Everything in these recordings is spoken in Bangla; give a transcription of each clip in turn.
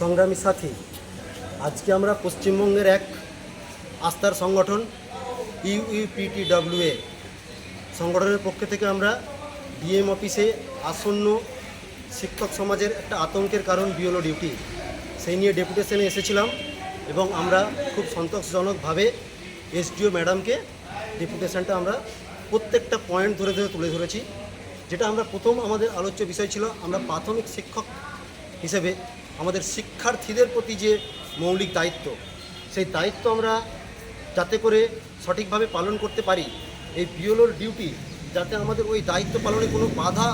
সংগ্রামী সাথী, আজকে আমরা পশ্চিমবঙ্গের এক আস্থার সংগঠন ইউইউপিটিডব্লিউএ সংগঠনের পক্ষ থেকে আমরা ডিএম অফিসে আসন্ন শিক্ষক সমাজের একটা আতঙ্কের কারণ বিওলো ডিউটি। সেই নিয়ে ডেপুটেশনে এসেছিলাম এবং আমরা খুব সন্তোষজনকভাবে এসডিও ম্যাডামকে ডেপুটেশনটা আমরা প্রত্যেকটা পয়েন্ট ধরে ধরে তুলে ধরেছি। যেটা আমরা প্রথম আমাদের আলোচ্য বিষয় ছিল আমরা প্রাথমিক শিক্ষক হিসেবে আমাদের শিক্ষার্থীদের প্রতি যে মৌলিক দায়িত্ব, সেই দায়িত্ব আমরা যাতে করে সঠিকভাবে পালন করতে পারি। এই বিওলোর ডিউটি যাতে আমাদের ওই দায়িত্ব পালনে কোনো বাধা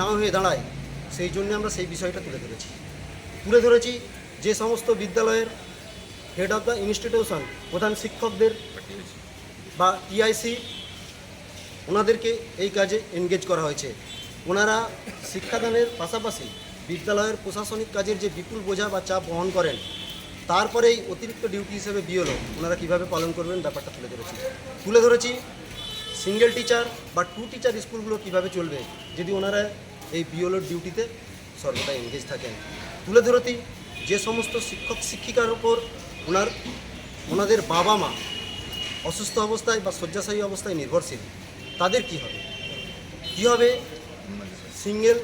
না হয়ে দাঁড়ায়, সেই জন্য আমরা সেই বিষয়টা তুলে ধরেছি। তুলে ধরেছি যে সমস্ত বিদ্যালয়ের হেড অফ দ্য ইনস্টিটিউশন প্রধান শিক্ষকদের বা টিআইসি ওনাদেরকে এই কাজে এনগেজ করা হয়েছে। ওনারা শিক্ষাদানের পাশাপাশি বিদ্যালয়ের প্রশাসনিক কাজের যে বিপুল বোঝা বা চাপ বহন করেন, তারপরেই অতিরিক্ত ডিউটি হিসেবে বিওলো ওনারা কীভাবে পালন করবেন ব্যাপারটা তুলে ধরেছি। তুলে ধরেছি সিঙ্গেল টিচার বা টু টিচার স্কুলগুলো কীভাবে চলবে, যদি ওনারা এই বিওলোর ডিউটিতে সর্বদা এনগেজ থাকেন। তুলে ধরতি, যে সমস্ত শিক্ষক শিক্ষিকার ওপর ওনার, ওনাদের বাবা মা অসুস্থ অবস্থায় বা শয্যাশায়ী অবস্থায় নির্ভরশীল, তাদের কি হবে? কি হবে? সিঙ্গেল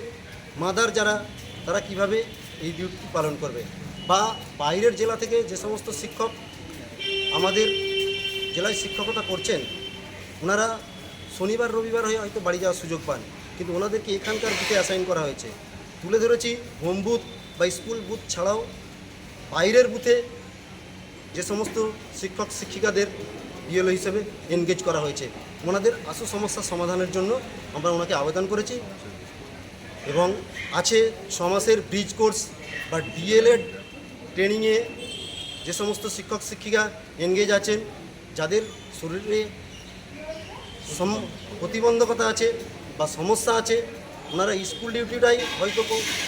মাদার যারা তারা কীভাবে এই ডিউটি পালন করবে? বা বাইরের জেলা থেকে যে সমস্ত শিক্ষক আমাদের জেলায় শিক্ষকতা করছেন, ওনারা শনিবার, রবিবার হয়ে হয়তো বাড়ি যাওয়ার সুযোগ পান, কিন্তু ওনাদেরকে এখানকার বুথে অ্যাসাইন করা হয়েছে। তুলে ধরেছি হোম বুথ বা স্কুল বুথ ছাড়াও বাইরের বুথে যে সমস্ত শিক্ষক, শিক্ষিকাদের বিএলও হিসেবে এনগেজ করা হয়েছে। ওনাদের আশু সমস্যার সমাধানের জন্য আমরা ওনাকে আবেদন করেছি। এবং আছে ছ মাসের ব্রিজ কোর্স বা ডিএলএড ট্রেনিংয়ে যে সমস্ত শিক্ষক শিক্ষিকা এনগেজ আছেন, যাদের শরীরে সম- প্রতিবন্ধকতা আছে বা সমস্যা আছে, ওনারা স্কুল ডিউটিটাই হয়তো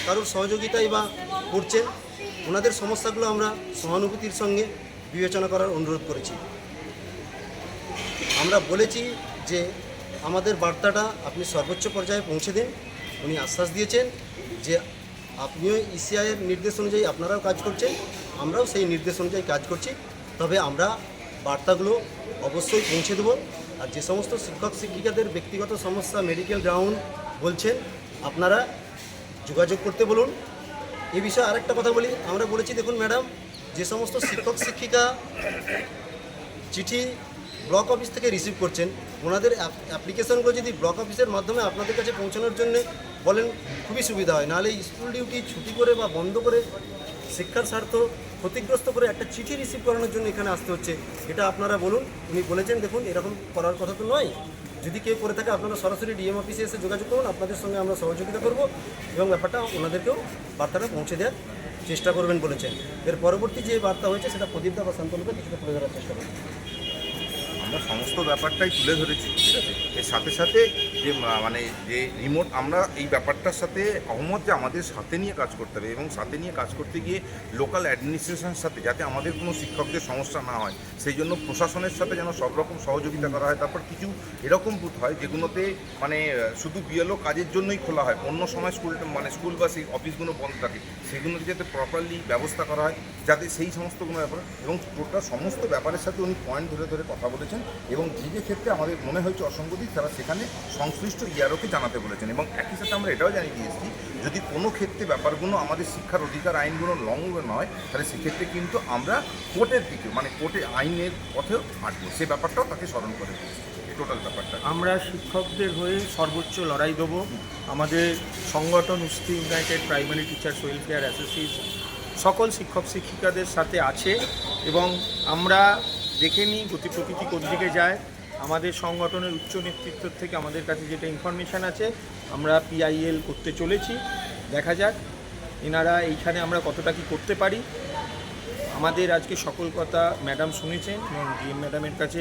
কারোর সহযোগিতায় বা করছেন, ওনাদের সমস্যাগুলো আমরা সহানুভূতির সঙ্গে বিবেচনা করার অনুরোধ করেছি। আমরা বলেছি যে আমাদের বার্তাটা আপনি সর্বোচ্চ পর্যায়ে পৌঁছে দিন। উনি আশ্বাস দিয়েছেন যে আপনিও ইসিআইয়ের নির্দেশ অনুযায়ী আপনারাও কাজ করছেন, আমরাও সেই নির্দেশ অনুযায়ী কাজ করছি। তবে আমরা বার্তাগুলো অবশ্যই পৌঁছে দেবো। আর যে সমস্ত শিক্ষক শিক্ষিকাদের ব্যক্তিগত সমস্যা মেডিকেল গ্রাউন্ড বলছেন, আপনারা যোগাযোগ করতে বলুন। এ বিষয়ে আরেকটা কথা বলি, আমরা বলেছি দেখুন ম্যাডাম, যে সমস্ত শিক্ষক শিক্ষিকা চিঠি ব্লক অফিস থেকে রিসিভ করছেন ওনাদের অ্যাপ্লিকেশনগুলো যদি ব্লক অফিসের মাধ্যমে আপনাদের কাছে পৌঁছানোর জন্য বলেন, খুবই সুবিধা হয়। নাহলে স্কুল ডিউটি ছুটি করে বা বন্ধ করে শিক্ষার স্বার্থ ক্ষতিগ্রস্ত করে একটা চিঠি রিসিভ করানোর জন্য এখানে আসতে হচ্ছে। এটা আপনারা বলুন, উনি বলেছেন, দেখুন, এরকম করার কথা তো নয়। যদি কেউ করে থাকে, আপনারা সরাসরি ডিএম অফিসে এসে যোগাযোগ করুন, আপনাদের সঙ্গে আমরা সহযোগিতা করব এবং ব্যাপারটা ওনাদেরকেও বার্তাটা পৌঁছে দেওয়ার চেষ্টা করবেন বলেছেন। এর পরবর্তী যে বার্তা হয়েছে, সেটা প্রদীপদা বা শান্তনুকে কিছুটা তুলে ধরার চেষ্টা করবেন। আমরা সমস্ত ব্যাপারটাই তুলে ধরেছি, ঠিক আছে? এর সাথে সাথে যে মানে যে রিমোট আমরা এই ব্যাপারটার সাথে অহমত যে আমাদের সাথে নিয়ে কাজ করতে হবে এবং সাথে নিয়ে কাজ করতে গিয়ে লোকাল অ্যাডমিনিস্ট্রেশনের সাথে যাতে আমাদের কোনো শিক্ষকদের সমস্যা না হয়, সেই জন্য প্রশাসনের সাথে যেন সব রকম সহযোগিতা করা হয়। তারপর কিছু এরকম বুথ হয় যেগুলোতে মানে শুধু বিএলও কাজের জন্যই খোলা হয়। অন্য সময় স্কুল মানে স্কুল বা সেই অফিসগুলো বন্ধ থাকে। সেগুলোতে যাতে প্রপারলি ব্যবস্থা করা হয়, যাতে সেই সমস্ত কোনো ব্যাপার, এবং টোটাল সমস্ত ব্যাপারের সাথে উনি পয়েন্ট ধরে ধরে কথা বলেছেন, এবং যে যে ক্ষেত্রে আমাদের মনে হয়েছে অসঙ্গতি, তারা সেখানে সংশ্লিষ্ট ইয়ারোকে জানাতে বলেছেন, এবং একই সাথে আমরা এটাও জানিয়ে দিয়েছি, যদি কোনো ক্ষেত্রে ব্যাপারগুলো আমাদের শিক্ষার অধিকার আইনগুলো লঙ্ঘন হয় তাহলে সেক্ষেত্রে কিন্তু আমরা কোর্টের দিকে মানে কোর্টে আইনের পথেও হাঁটবো, সে ব্যাপারটাও তাকে স্মরণ করে দিয়েছি টোটাল ব্যাপারটা? আমরা শিক্ষকদের হয়ে সর্বোচ্চ লড়াই দেবো। আমাদের সংগঠন উস্তি united primary teachers welfare association সকল শিক্ষক শিক্ষিকাদের সাথে আছে এবং আমরা দেখে নিই গতি প্রকৃতি কোন দিকে যায়। আমাদের সংগঠনের উচ্চ নেতৃত্ব থেকে আমাদের কাছে যেটা ইনফরমেশান আছে, আমরা পিআইএল করতে চলেছি। দেখা যাক, এনারা এইখানে আমরা কতটা কি করতে পারি। আমাদের আজকে সকল কথা ম্যাডাম শুনেছেন এবং ডিএম ম্যাডামের কাছে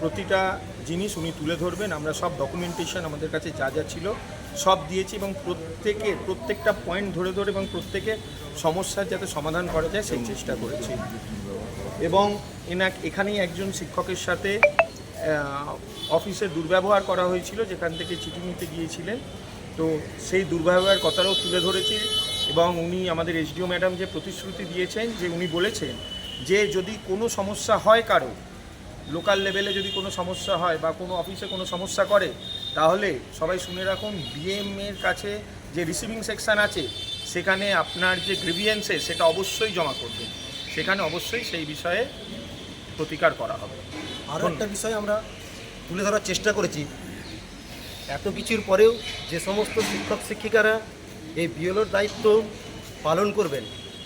প্রতিটা জিনিস উনি তুলে ধরবেন। আমরা সব ডকুমেন্টেশন আমাদের কাছে যা যা ছিল সব দিয়েছি এবং প্রত্যেকে, প্রত্যেকটা পয়েন্ট ধরে ধরে এবং প্রত্যেকে সমস্যার যাতে সমাধান করা যায় সেই চেষ্টা করেছি। এবং এনা এখানেই একজন শিক্ষকের সাথে অফিসে দুর্ব্যবহার করা হয়েছিল, যেখান থেকে চিঠি নিতে গিয়েছিলেন। তো সেই দুর্ব্যবহারের কথাটাও তুলে ধরেছি এবং উনি আমাদের এসডিও ম্যাডাম যে প্রতিশ্রুতি দিয়েছেন, যে উনি বলেছেন যে যদি কোনো সমস্যা হয় কারও, লোকাল লেভেলে যদি কোনো সমস্যা হয় বা কোনো অফিসে কোনো সমস্যা করে, তাহলে সবাই শুনে রাখুন বিএম এর কাছে যে রিসিভিং সেকশন আছে, সেখানে আপনার যে গ্রিভিয়েন্সে সেটা অবশ্যই জমা করবেন। সেখানে অবশ্যই সেই বিষয়ে প্রতিকার করা হবে। আরও একটা বিষয় আমরা তুলে ধরার চেষ্টা করেছি। এত কিছুর পরেও যে সমস্ত শিক্ষক শিক্ষিকারা এই বিএলওর দায়িত্ব পালন করবেন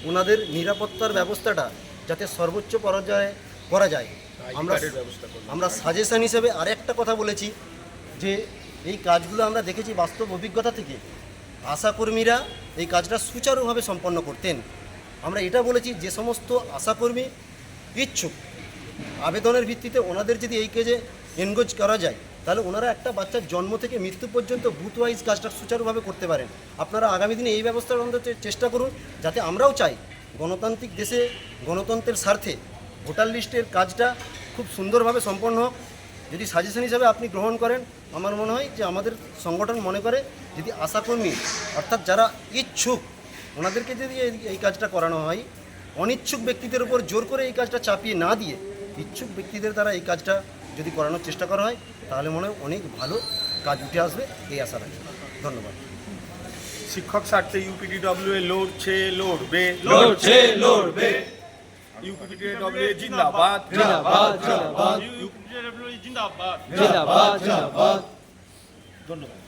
ওনাদের নিরাপত্তার ব্যবস্থাটা যাতে সর্বোচ্চ পর্যায়ে করা যায়। আমরা আমরা সাজেশন হিসেবে আরেকটা কথা বলেছি যে এই কাজগুলো আমরা দেখেছি বাস্তব অভিজ্ঞতা থেকে। আশাকর্মীরা এই কাজটা সুচারুভাবে সম্পন্ন করতেন। আমরা এটা বলেছি যে সমস্ত আশাকর্মী ইচ্ছুক আবেদনের ভিত্তিতে ওনাদের যদি এই কাজে এনগেজ করা যায়, তাহলে ওনারা একটা বাচ্চার জন্ম থেকে মৃত্যু পর্যন্ত বুথ ওয়াইজ কাজটা সুচারুভাবে করতে পারেন। আপনারা আগামী দিনে এই ব্যবস্থার অন্তত চেষ্টা করুন, যাতে আমরাও চাই গণতান্ত্রিক দেশে গণতন্ত্রের স্বার্থে ভোটার লিস্টের কাজটা খুব সুন্দরভাবে সম্পন্ন হোক। যদি সাজেশন হিসাবে আপনি গ্রহণ করেন, আমার মনে হয় যে আমাদের সংগঠন মনে করে, যদি আশাকর্মী, অর্থাৎ যারা ইচ্ছুক, ওনাদেরকে যদি এই- এই কাজটা করানো হয়, অনিচ্ছুক ব্যক্তিদের উপর জোর করে এই কাজটা চাপিয়ে না দিয়ে ইচ্ছুক ব্যক্তিদের দ্বারা এই কাজটা যদি করানোর চেষ্টা করা হয় তাহলে মনে হয় অনেক ভালো কাজ উঠে আসবে এই আশা রাখি। ধন্যবাদ। শিক্ষক স্বার্থে ইউপিডিডব্লিউ এ লোড লড়ছে লড়বে। লড়ছে লড়বে। ইউপিডিডব্লিউ জিন্দাবাদ। জিন্দাবাদ জিন্দাবাদ। ইউপিডিডব্লিউ জিন্দাবাদ। জিন্দাবাদ জিন্দাবাদ। ধন্যবাদ।